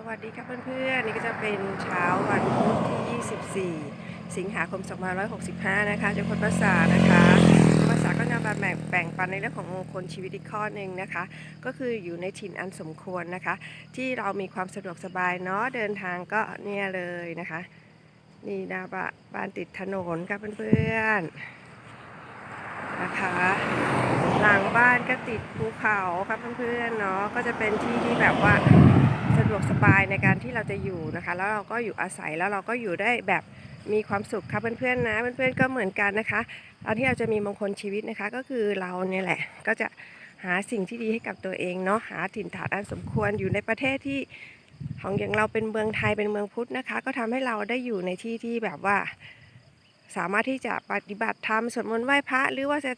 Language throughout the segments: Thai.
สวัสดีครับเพื่อนๆ นี่ก็จะเป็นเช้าวันพุธที่ 24 สิงหาคม 2565 นะคะเจ้าคนภาษานะคะภาษาก็นำมาแบ่งแบ่งปันในเรื่องของมงคลชีวิตอีกข้อหนึ่งนะคะ ก็คืออยู่ในถิ่นอันสมควรนะคะ ที่เรามีความสะดวกสบายเนาะเดินทางก็เนี่ยเลยนะคะ นี่นะบานบ้านติดถนนครับเพื่อนๆนะคะหลังบ้านก็ติดภูเขาครับเพื่อนๆเนาะก็จะเป็นที่ที่แบบว่า ดวกสบายในการที่เราจะอยู่นะคะ แล้วเราก็อยู่อาศัยแล้วเราก็อยู่ได้แบบมีความสุขครับเพื่อนๆนะเพื่อนๆก็เหมือนกันนะคะตอนที่เราจะมีมงคลชีวิตนะคะ ก็คือเราเนี่ยแหละ ก็จะหาสิ่งที่ดีให้กับตัวเองเนาะหาถิ่นฐานอันสมควรอยู่ในประเทศที่ของอย่างเราเป็นเมืองไทยเป็นเมืองพุทธนะคะ ก็ทำให้เราได้อยู่ในที่ที่แบบว่า สามารถที่จะปฏิบัติธรรมสวดมนต์ไหว้พระหรือว่าจะ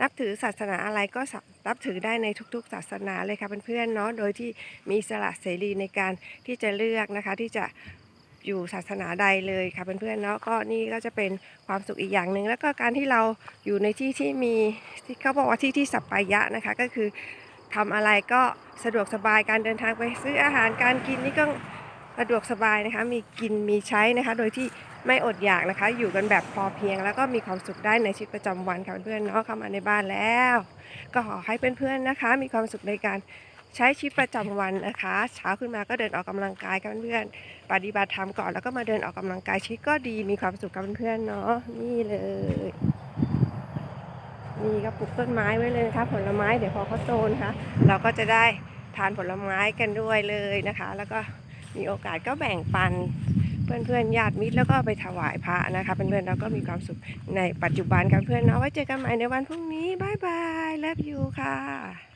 นับถือศาสนาอะไรก็สับถือได้ในทุกๆ ศาสนาเลยค่ะเพื่อนๆเนาะโดยที่มีสละเสรีในการที่จะเลือกนะคะที่จะอยู่ศาสนาใดเลยค่ะเพื่อนๆเนาะก็นี่ก็จะเป็นความสุขอีกอย่างหนึ่งแล้วก็การที่เราอยู่ในที่ที่มีที่เขาบอกว่าที่ที่สัปปายะนะคะก็คือทำอะไรก็สะดวกสบายการเดินทางไปซื้ออาหารการกินนี่ก็ สะดวกสบายนะคะ มีกินมีใช้นะคะ โดยที่ไม่อดอยากนะคะ อยู่กันแบบพอเพียง แล้วก็มีความสุขได้ในชีวิตประจำวันค่ะเพื่อนเนาะเข้ามาในบ้านแล้ว ก็ขอให้เพื่อนๆนะคะ มีความสุขในการใช้ชีวิตประจำวันนะคะ เช้าขึ้นมาก็เดินออกกำลังกายกับเพื่อนปฏิบัติธรรมก่อนแล้วก็มาเดินออกกำลังกายชีวิตก็ดีมีความสุขกับเพื่อนเนาะนี่เลยนี่ก็ปลูกต้นไม้ไว้เลยนะคะผลไม้เดี๋ยวพอเขาโตนะคะเราก็จะได้ทานผลไม้กันด้วยเลยนะคะ แล้วก็ มีโอกาสก็แบ่งปันเพื่อนๆญาติมิตรแล้วก็ไปถวายพระนะคะเพื่อนๆแล้วก็มีความสุขในปัจจุบันกันเพื่อนเนาะไว้เจอกันใหม่ในวันพรุ่งนี้บายบาย love you ค่ะ